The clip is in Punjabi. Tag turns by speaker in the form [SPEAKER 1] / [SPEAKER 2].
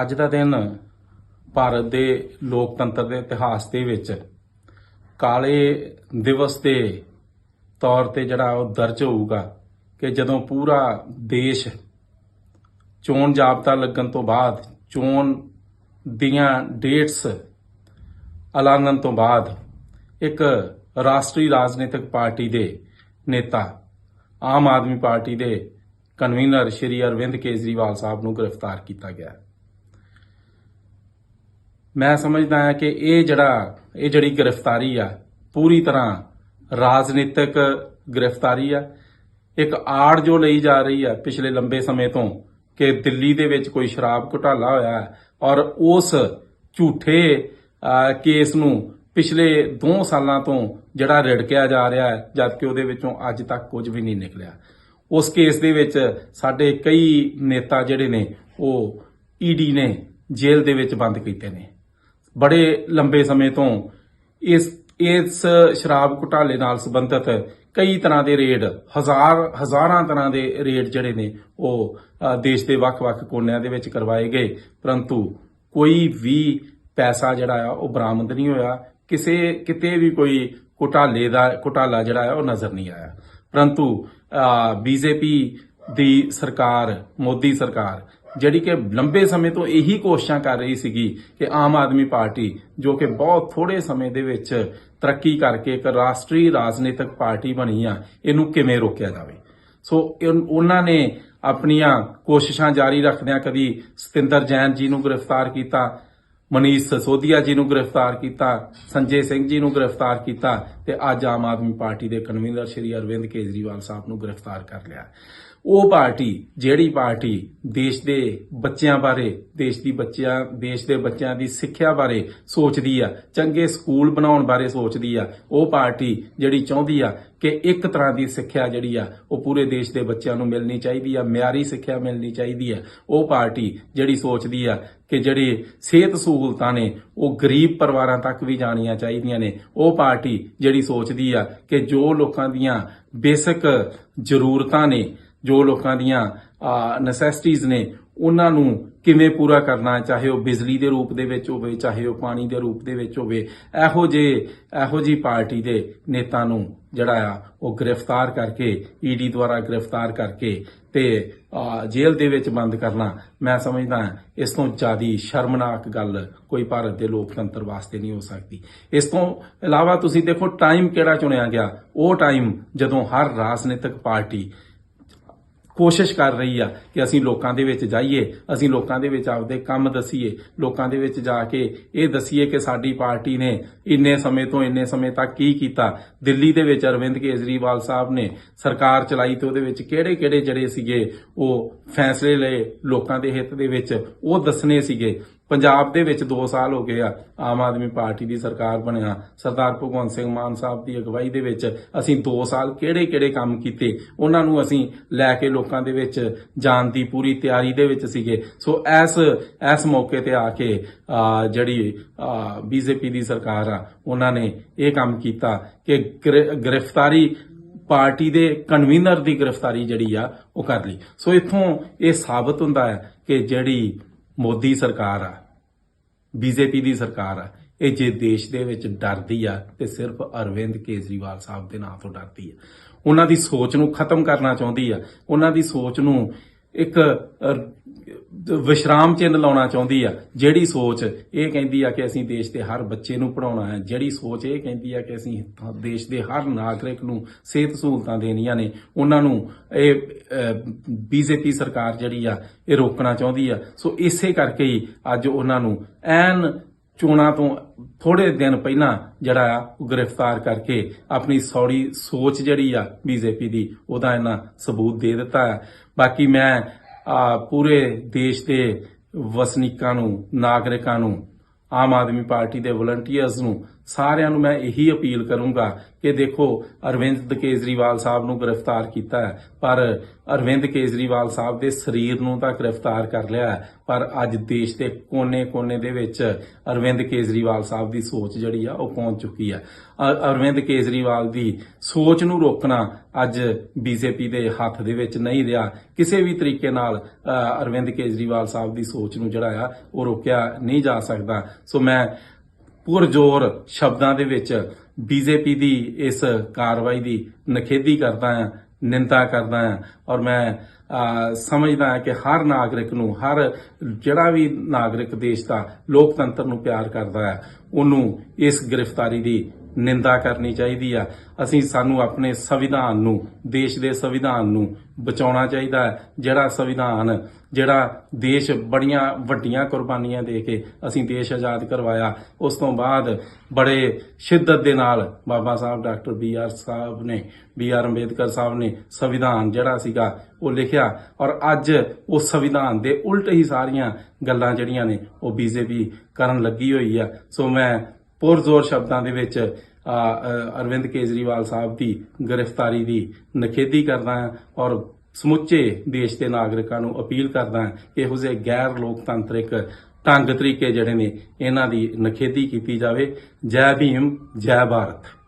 [SPEAKER 1] ਅੱਜ ਦਾ ਦਿਨ ਭਾਰਤ ਦੇ ਲੋਕਤੰਤਰ ਦੇ ਇਤਿਹਾਸ ਦੇ ਵਿੱਚ ਕਾਲੇ ਦਿਵਸ ਦੇ ਤੌਰ ਤੇ ਜਿਹੜਾ ਉਹ ਦਰਜ ਹੋਊਗਾ ਕਿ ਜਦੋਂ ਪੂਰਾ ਦੇਸ਼ ਚੋਣ ਜਾਬਤਾ ਲੱਗਣ ਤੋਂ ਬਾਅਦ, ਚੋਣ ਦੀਆਂ ਡੇਟਸ ਐਲਾਨਣ ਤੋਂ ਬਾਅਦ ਇੱਕ ਰਾਸ਼ਟਰੀ ਰਾਜਨੀਤਿਕ ਪਾਰਟੀ ਦੇ ਨੇਤਾ, ਆਮ ਆਦਮੀ ਪਾਰਟੀ ਦੇ ਕਨਵੀਨਰ ਸ਼੍ਰੀ ਅਰਵਿੰਦ ਕੇਜਰੀਵਾਲ ਸਾਹਿਬ ਨੂੰ ਗ੍ਰਿਫਤਾਰ ਕੀਤਾ ਗਿਆ। ਮੈਂ ਸਮਝਦਾ ਹਾਂ ਕਿ ਇਹ ਜਿਹੜਾ, ਇਹ ਜਿਹੜੀ ਗ੍ਰਿਫਤਾਰੀ ਆ, ਪੂਰੀ ਤਰ੍ਹਾਂ ਰਾਜਨੀਤਿਕ ਗ੍ਰਿਫਤਾਰੀ ਆ। ਇੱਕ ਆੜ ਜੋ ਲਈ ਜਾ ਰਹੀ ਆ ਪਿਛਲੇ ਲੰਬੇ ਸਮੇਂ ਤੋਂ ਕਿ ਦਿੱਲੀ ਦੇ ਵਿੱਚ ਕੋਈ ਸ਼ਰਾਬ ਘੁਟਾਲਾ ਹੋਇਆ ਔਰ ਉਸ ਝੂਠੇ ਕੇਸ ਨੂੰ ਪਿਛਲੇ 2 ਸਾਲਾਂ ਤੋਂ ਜਿਹੜਾ ਰਿੜਕਿਆ ਜਾ ਰਿਹਾ ਹੈ, ਜਦਕਿ ਉਹਦੇ ਵਿੱਚੋਂ ਅੱਜ ਤੱਕ ਕੁਝ ਵੀ ਨਹੀਂ ਨਿਕਲਿਆ। ਉਸ ਕੇਸ ਦੇ ਵਿੱਚ ਸਾਡੇ ਕਈ ਨੇਤਾ ਜਿਹੜੇ ਨੇ, ਉਹ ਈਡੀ ਨੇ ਜੇਲ੍ਹ ਦੇ ਵਿੱਚ ਬੰਦ ਕੀਤੇ ਨੇ। ਬੜੇ ਲੰਬੇ ਸਮੇਂ ਤੋਂ ਇਸ ਇਸ ਸ਼ਰਾਬ ਘੁਟਾਲੇ ਨਾਲ ਸੰਬੰਧਿਤ ਕਈ ਤਰ੍ਹਾਂ ਦੇ ਰੇਡ, ਹਜ਼ਾਰ, ਹਜ਼ਾਰਾਂ ਤਰ੍ਹਾਂ ਦੇ ਰੇਡ ਜਿਹੜੇ ਨੇ, ਉਹ ਦੇਸ਼ ਦੇ ਵੱਖ-ਵੱਖ ਕੋਨਿਆਂ ਦੇ ਵਿੱਚ ਕਰਵਾਏ ਗਏ। ਪਰੰਤੂ ਕੋਈ ਵੀ ਪੈਸਾ ਜਿਹੜਾ ਆ, ਉਹ ਬਰਾਮਦ ਨਹੀਂ ਹੋਇਆ। ਕਿਸੇ, ਕਿਤੇ ਵੀ ਕੋਈ ਘੁਟਾਲੇ ਦਾ, ਘੁਟਾਲਾ ਜਿਹੜਾ ਆ, ਉਹ ਨਜ਼ਰ ਨਹੀਂ ਆਇਆ। ਪਰੰਤੂ ਬੀਜੇਪੀ ਦੀ ਸਰਕਾਰ, ਮੋਦੀ ਸਰਕਾਰ ਜਿਹੜੀ ਕਿ ਲੰਬੇ ਸਮੇਂ ਤੋਂ ਇਹੀ ਕੋਸ਼ਿਸ਼ਾਂ ਕਰ ਰਹੀ ਸੀਗੀ ਕਿ ਆਮ ਆਦਮੀ ਪਾਰਟੀ, ਜੋ ਕਿ ਬਹੁਤ ਥੋੜੇ ਸਮੇਂ ਦੇ ਵਿੱਚ ਤਰੱਕੀ ਕਰਕੇ ਇੱਕ ਰਾਸ਼ਟਰੀ ਰਾਜਨੀਤਿਕ ਪਾਰਟੀ ਬਣੀ ਆ, ਇਹਨੂੰ ਕਿਵੇਂ ਰੋਕਿਆ ਜਾਵੇ? ਸੋ ਇਹ- ਉਹਨਾਂ ਨੇ ਆਪਣੀਆਂ ਕੋਸ਼ਿਸ਼ਾਂ ਜਾਰੀ ਰੱਖਦਿਆਂ ਕਦੀ ਸਤਿੰਦਰ ਜੈਨ ਜੀ ਨੂੰ ਗ੍ਰਿਫਤਾਰ ਕੀਤਾ ਮਨੀਸ਼ ਸਸੋਦੀਆ ਜੀ ਨੂੰ ਗ੍ਰਿਫਤਾਰ ਕੀਤਾ, ਸੰਜੇ ਸਿੰਘ ਜੀ ਨੂੰ ਗ੍ਰਿਫਤਾਰ ਕੀਤਾ ਤੇ ਅੱਜ ਆਮ ਆਦਮੀ ਪਾਰਟੀ ਦੇ ਕਨਵੀਨਰ ਸ਼੍ਰੀ ਅਰਵਿੰਦ ਕੇਜਰੀਵਾਲ ਸਾਹਿਬ ਨੂੰ ਗ੍ਰਿਫਤਾਰ ਕਰ ਲਿਆ। ਉਹ ਪਾਰਟੀ, ਜਿਹੜੀ ਪਾਰਟੀ ਦੇਸ਼ ਦੇ ਬੱਚਿਆਂ ਬਾਰੇ, ਦੇਸ਼ ਦੀ ਬੱਚਿਆਂ, ਦੇਸ਼ ਦੇ ਬੱਚਿਆਂ ਦੀ ਸਿੱਖਿਆ ਬਾਰੇ ਸੋਚਦੀ ਆ, ਚੰਗੇ ਸਕੂਲ ਬਣਾਉਣ ਬਾਰੇ ਸੋਚਦੀ ਆ, ਉਹ ਪਾਰਟੀ ਜਿਹੜੀ ਚਾਹੁੰਦੀ ਆ ਕਿ ਇੱਕ ਤਰ੍ਹਾਂ ਦੀ ਸਿੱਖਿਆ ਜਿਹੜੀ ਆ, ਉਹ ਪੂਰੇ ਦੇਸ਼ ਦੇ ਬੱਚਿਆਂ ਨੂੰ ਮਿਲਣੀ ਚਾਹੀਦੀ ਆ, ਮਿਆਰੀ ਸਿੱਖਿਆ ਮਿਲਣੀ ਚਾਹੀਦੀ ਆ। ਉਹ ਪਾਰਟੀ ਜਿਹੜੀ ਸੋਚਦੀ ਆ ਕਿ ਜਿਹੜੇ ਸਿਹਤ ਸਹੂਲਤਾਂ ਨੇ, ਉਹ ਗਰੀਬ ਪਰਿਵਾਰਾਂ ਤੱਕ ਵੀ ਜਾਣੀਆਂ ਚਾਹੀਦੀਆਂ ਨੇ। ਉਹ ਪਾਰਟੀ ਜਿਹੜੀ ਸੋਚਦੀ ਆ ਕਿ ਜੋ ਲੋਕਾਂ ਦੀਆਂ ਬੇਸਿਕ ਜ਼ਰੂਰਤਾਂ ਨੇ, ਜੋ ਲੋਕਾਂ ਦੀਆਂ ਨੈਸੈਸਿਟੀਜ਼ ਨੇ ਉਹਨਾਂ ਨੂੰ ਕਿਵੇਂ ਪੂਰਾ ਕਰਨਾ ਚਾਹੇ ਉਹ ਬਿਜਲੀ ਦੇ ਰੂਪ ਦੇ ਵਿੱਚ ਹੋਵੇ, ਚਾਹੇ ਉਹ ਪਾਣੀ ਦੇ ਰੂਪ ਦੇ ਵਿੱਚ ਹੋਵੇ, ਇਹੋ ਜੇ, ਇਹੋ ਜੀ ਪਾਰਟੀ ਦੇ ਨੇਤਾ ਨੂੰ ਜਿਹੜਾ ਆ, ਉਹ ਗ੍ਰਿਫਤਾਰ ਕਰਕੇ ਈਡੀ ਦੁਆਰਾ ਗ੍ਰਿਫਤਾਰ ਕਰਕੇ ਤੇ ਜੇਲ੍ਹ ਦੇ ਵਿੱਚ ਬੰਦ ਕਰਨਾ, ਮੈਂ ਸਮਝਦਾ ਇਸ ਤੋਂ ਜ਼ਿਆਦੀ ਸ਼ਰਮਨਾਕ ਗੱਲ ਕੋਈ ਭਾਰਤ ਦੇ ਲੋਕਤੰਤਰ ਵਾਸਤੇ ਨਹੀਂ ਹੋ ਸਕਦੀ। ਇਸ ਤੋਂ ਇਲਾਵਾ ਤੁਸੀਂ ਦੇਖੋ ਟਾਈਮ ਕਿਹੜਾ ਚੁਣਿਆ ਗਿਆ? ਉਹ ਟਾਈਮ ਜਦੋਂ ਹਰ ਰਾਜਨੀਤਿਕ ਪਾਰਟੀ ਕੋਸ਼ਿਸ਼ ਕਰ ਰਹੀ ਆ ਕਿ ਅਸੀਂ ਲੋਕਾਂ ਦੇ ਵਿੱਚ ਜਾਈਏ, ਅਸੀਂ ਲੋਕਾਂ ਦੇ ਵਿੱਚ ਆਪਦੇ ਕੰਮ ਦਸੀਏ, ਲੋਕਾਂ ਦੇ ਵਿੱਚ ਜਾ ਕੇ ਇਹ ਦਸੀਏ ਕਿ ਸਾਡੀ ਪਾਰਟੀ ਨੇ ਇੰਨੇ ਸਮੇਂ ਤੋਂ ਇੰਨੇ ਸਮੇਂ ਤੱਕ ਕੀ ਕੀਤਾ। ਦਿੱਲੀ ਦੇ ਵਿੱਚ ਅਰਵਿੰਦ ਕੇਜਰੀਵਾਲ ਸਾਹਿਬ ਨੇ ਸਰਕਾਰ ਚਲਾਈ ਤੇ ਉਹਦੇ ਵਿੱਚ ਕਿਹੜੇ-ਕਿਹੜੇ ਜਿਹੜੇ ਸੀਗੇ ਉਹ ਫੈਸਲੇ ਲਏ ਲੋਕਾਂ ਦੇ ਹਿੱਤ ਦੇ ਵਿੱਚ, ਉਹ ਦੱਸਣੇ ਸੀਗੇ। ਪੰਜਾਬ ਦੇ ਵਿੱਚ 2 ਸਾਲ ਹੋ ਗਏ ਆ ਆਮ ਆਦਮੀ ਪਾਰਟੀ ਦੀ ਸਰਕਾਰ ਬਣਿਆ। ਸਰਦਾਰ ਭਗਵੰਤ ਸਿੰਘ ਮਾਨ ਸਾਹਿਬ ਦੀ ਅਗਵਾਈ ਦੇ ਵਿੱਚ ਅਸੀਂ 2 ਸਾਲ ਕਿਹੜੇ-ਕਿਹੜੇ ਕੰਮ ਕੀਤੇ ਉਹਨਾਂ ਨੂੰ ਅਸੀਂ ਲੈ ਕੇ ਲੋਕਾਂ ਦੇ ਵਿੱਚ ਜਾਣ ਦੀ ਪੂਰੀ ਤਿਆਰੀ ਦੇ ਵਿੱਚ ਸੀਗੇ। ਸੋ ਇਸ ਇਸ ਮੌਕੇ ਤੇ ਆ ਕੇ ਅਹ, ਜਿਹੜੀ ਬੀਜੇਪੀ ਦੀ ਸਰਕਾਰ ਆ ਉਹਨਾਂ ਨੇ ਇਹ ਕੰਮ ਕੀਤਾ ਕਿ ਗ੍ਰਿ- ਗ੍ਰਿਫਤਾਰੀ ਪਾਰਟੀ ਦੇ ਕਨਵੀਨਰ ਦੀ ਗ੍ਰਿਫਤਾਰੀ ਜਿਹੜੀ ਆ ਉਹ ਕਰ ਲਈ। ਸੋ ਇੱਥੋਂ ਇਹ ਸਾਬਤ ਹੁੰਦਾ ਹੈ ਕਿ ਜਿਹੜੀ ਮੋਦੀ ਸਰਕਾਰ ਆ, ਬੀਜੇਪੀ ਦੀ ਸਰਕਾਰ ਆ, ਇਹ ਜੇ ਦੇਸ਼ ਦੇ ਵਿੱਚ ਡਰਦੀ ਆ ਤੇ ਸਿਰਫ ਅਰਵਿੰਦ ਕੇਜਰੀਵਾਲ ਸਾਹਿਬ ਦੇ ਨਾਂ ਤੋਂ ਡਰਦੀ ਆ। ਉਹਨਾਂ ਦੀ ਸੋਚ ਨੂੰ ਖਤਮ ਕਰਨਾ ਚਾਹੁੰਦੀ ਆ। ਉਹਨਾਂ ਦੀ ਸੋਚ ਨੂੰ ਇੱਕ ਵਿਸ਼ਰਾਮ ਚਿੰਨ੍ਹ ਲਾਉਣਾ ਚਾਹੁੰਦੀ ਆ, ਜਿਹੜੀ ਸੋਚ ਇਹ ਕਹਿੰਦੀ ਆ ਕਿ ਅਸੀਂ ਦੇਸ਼ ਦੇ ਹਰ ਬੱਚੇ ਨੂੰ ਪੜਾਉਣਾ ਹੈ, ਜਿਹੜੀ ਸੋਚ ਇਹ ਕਹਿੰਦੀ ਆ ਕਿ ਅਸੀਂ ਦੇਸ਼ ਦੇ ਹਰ ਨਾਗਰਿਕ ਨੂੰ ਸਿਹਤ ਸਹੂਲਤਾਂ ਦੇਣੀਆਂ ਨੇ, ਉਹਨਾਂ ਨੂੰ ਇਹ ਬੀਜੇਪੀ ਸਰਕਾਰ ਜਿਹੜੀ ਆ, ਇਹ ਰੋਕਣਾ ਚਾਹੁੰਦੀ ਆ। ਸੋ ਇਸੇ ਕਰਕੇ ਹੀ ਅੱਜ ਉਹਨਾਂ ਨੂੰ ਐਨ ਚੋਣਾਂ ਤੋਂ ਥੋੜੇ ਦਿਨ ਪਹਿਲਾਂ ਜਿਹੜਾ ਆ, ਉਹ ਗ੍ਰਿਫਤਾਰ ਕਰਕੇ ਆਪਣੀ ਸੌੜੀ ਸੋਚ ਜਿਹੜੀ ਆ ਬੀਜੇਪੀ ਦੀ, ਉਹਦਾ ਇਹਨਾਂ ਸਬੂਤ ਦੇ ਦਿੱਤਾ ਹੈ। ਬਾਕੀ ਮੈਂ ਪੂਰੇ ਦੇਸ਼ ਦੇ ਵਸਨੀਕਾਂ ਨੂੰ ਨਾਗਰਿਕਾਂ ਨੂੰ ਆਮ ਆਦਮੀ ਪਾਰਟੀ ਦੇ ਵਲੰਟੀਅਰਸ ਨੂੰ ਸਾਰਿਆਂ ਨੂੰ ਮੈਂ ਇਹੀ ਅਪੀਲ ਕਰੂੰਗਾ ਕਿ ਦੇਖੋ, ਅਰਵਿੰਦ ਕੇਜਰੀਵਾਲ ਸਾਹਿਬ ਨੂੰ ਗ੍ਰਿਫਤਾਰ ਕੀਤਾ ਹੈ, ਪਰ ਅਰਵਿੰਦ ਕੇਜਰੀਵਾਲ ਸਾਹਿਬ ਦੇ ਸਰੀਰ ਨੂੰ ਤਾਂ ਗ੍ਰਿਫਤਾਰ ਕਰ ਲਿਆ ਪਰ ਅੱਜ ਦੇਸ਼ ਦੇ ਕੋਨੇ-ਕੋਨੇ ਦੇ ਵਿੱਚ ਅਰਵਿੰਦ ਕੇਜਰੀਵਾਲ ਸਾਹਿਬ ਦੀ ਸੋਚ ਜਿਹੜੀ ਆ, ਉਹ ਪਹੁੰਚ ਚੁੱਕੀ ਹੈ ਅ- ਅਰਵਿੰਦ ਕੇਜਰੀਵਾਲ ਦੀ ਸੋਚ ਨੂੰ ਰੋਕਣਾ ਅੱਜ ਬੀਜੇਪੀ ਦੇ ਹੱਥ ਦੇ ਵਿੱਚ ਨਹੀਂ ਰਿਹਾ। ਕਿਸੇ ਵੀ ਤਰੀਕੇ ਨਾਲ ਅਰਵਿੰਦ ਕੇਜਰੀਵਾਲ ਸਾਹਿਬ ਦੀ ਸੋਚ ਨੂੰ ਜਿਹੜਾ ਆ, ਉਹ ਰੋਕਿਆ ਨਹੀਂ ਜਾ ਸਕਦਾ। ਸੋ ਮੈਂ ਪੁਰਜ਼ੋਰ ਸ਼ਬਦਾਂ ਦੇ ਵਿੱਚ ਬੀਜੇਪੀ ਦੀ ਇਸ ਕਾਰਵਾਈ ਦੀ ਨਖੇਦੀ ਕਰਦਾ ਹਾਂ, ਨਿੰਦਾ ਕਰਦਾ ਹਾਂ ਔਰ ਮੈਂ ਸਮਝਦਾ ਹਾਂ ਕਿ ਹਰ ਨਾਗਰਿਕ ਨੂੰ, ਹਰ ਜਿਹੜਾ ਵੀ ਨਾਗਰਿਕ ਦੇਸ਼ ਦਾ ਲੋਕਤੰਤਰ ਨੂੰ ਪਿਆਰ ਕਰਦਾ ਹੈ, ਉਹਨੂੰ ਇਸ ਗ੍ਰਿਫਤਾਰੀ ਦੀ ਨਿੰਦਾ ਕਰਨੀ ਚਾਹੀਦੀ ਆ। ਅਸੀਂ ਸਾਨੂੰ ਆਪਣੇ ਸੰਵਿਧਾਨ ਨੂੰ, ਦੇਸ਼ ਦੇ ਸੰਵਿਧਾਨ ਨੂੰ ਬਚਾਉਣਾ ਚਾਹੀਦਾ ਹੈ। ਜਿਹੜਾ ਸੰਵਿਧਾਨ, ਜਿਹੜਾ ਦੇਸ਼ ਬੜੀਆਂ ਵੱਡੀਆਂ ਕੁਰਬਾਨੀਆਂ ਦੇ ਕੇ ਅਸੀਂ ਦੇਸ਼ ਆਜ਼ਾਦ ਕਰਵਾਇਆ, ਉਸ ਤੋਂ ਬਾਅਦ ਬੜੇ ਸ਼ਿੱਦਤ ਦੇ ਨਾਲ Baba Sahib, doctor B R Sahib ਨੇ, ਬੀ ਆਰ ਅੰਬੇਦਕਰ ਸਾਹਿਬ ਨੇ ਸੰਵਿਧਾਨ ਜਿਹੜਾ ਸੀਗਾ ਉਹ ਲਿਖਿਆ ਔਰ ਅੱਜ ਉਹ ਸੰਵਿਧਾਨ ਦੇ ਉਲਟ ਹੀ ਸਾਰੀਆਂ ਗੱਲਾਂ ਜਿਹੜੀਆਂ ਨੇ ਉਹ ਬੀਜੇਪੀ ਕਰਨ ਲੱਗੀ ਹੋਈ ਆ। ਸੋ ਮੈਂ ਪੁਰਜ਼ੋਰ ਸ਼ਬਦਾਂ ਦੇ ਵਿੱਚ ਅਰਵਿੰਦ ਕੇਜਰੀਵਾਲ ਸਾਹਿਬ ਦੀ ਗ੍ਰਿਫਤਾਰੀ ਦੀ ਨਖੇਦੀ ਕਰਦਾ ਹਾਂ ਔਰ ਸਮੁੱਚੇ ਦੇਸ਼ ਦੇ ਨਾਗਰਿਕਾਂ ਨੂੰ ਅਪੀਲ ਕਰਦਾ ਹਾਂ ਕਿ ਇਹੋ ਜਿਹੇ ਗੈਰ ਲੋਕਤੰਤਰਿਕ ਢੰਗ ਤਰੀਕੇ ਜਿਹੜੇ ਨੇ, ਇਹਨਾਂ ਦੀ ਨਖੇਦੀ ਕੀਤੀ ਜਾਵੇ। ਜੈ ਭੀਮ, ਜੈ ਭਾਰਤ।